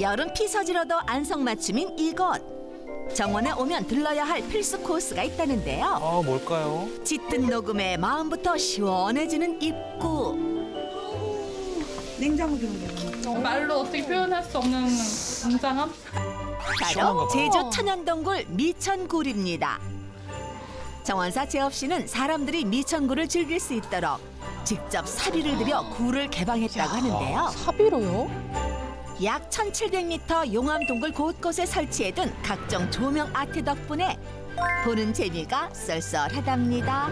여름 피서지로도 안성맞춤인 이곳. 정원에 오면 들러야 할 필수 코스가 있다는데요. 아 뭘까요? 짙은 녹음에 마음부터 시원해지는 입구. 냉장고 들어오게 말로 어떻게 표현할 수 없는 웅장함? 바로 제주 천연동굴 미천굴입니다. 정원사 재업 씨는 사람들이 미천굴을 즐길 수 있도록 직접 사비를 들여 굴을 개방했다고 하는데요. 사비로요? 약 1,700m 용암 동굴 곳곳에 설치해둔 각종 조명 아트 덕분에 보는 재미가 쏠쏠하답니다.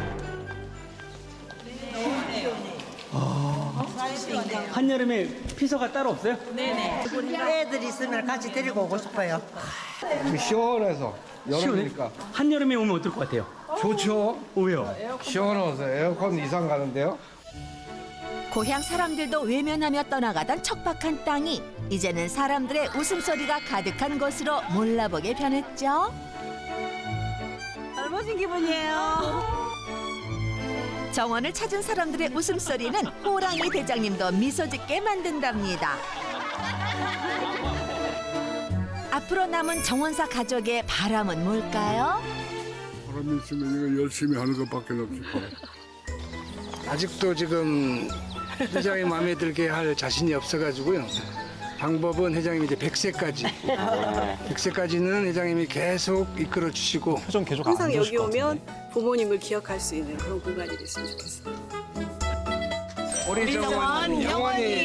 한여름에 피서가 따로 없어요? 애들 있으면 같이 데리고 오고 싶어요. 시원해서 여름이니까 한여름에 오면 어떨 것 같아요? 좋죠. 왜요? 시원해서 에어컨 이상 가는데요. 고향 사람들도 외면하며 떠나가던 척박한 땅이 이제는 사람들의 웃음소리가 가득한 곳으로 몰라보게 변했죠. 젊어진 기분이에요. 정원을 찾은 사람들의 웃음소리는 호랑이 대장님도 미소 짓게 만든답니다. 앞으로 남은 정원사 가족의 바람은 뭘까요? 사람 있으면 이거 열심히 하는 것밖에 없을 거예요. 아직도 지금 회장이 마음에 들게 할 자신이 없어가지고요. 방법은 회장님이 이제 100세까지, 100세까지는 회장님이 계속 이끌어 주시고 표정 계속 안 항상 좋으실 여기 것 같은데. 오면 부모님을 기억할 수 있는 그런 공간이 됐으면 좋겠어요. 우리 정원 영원히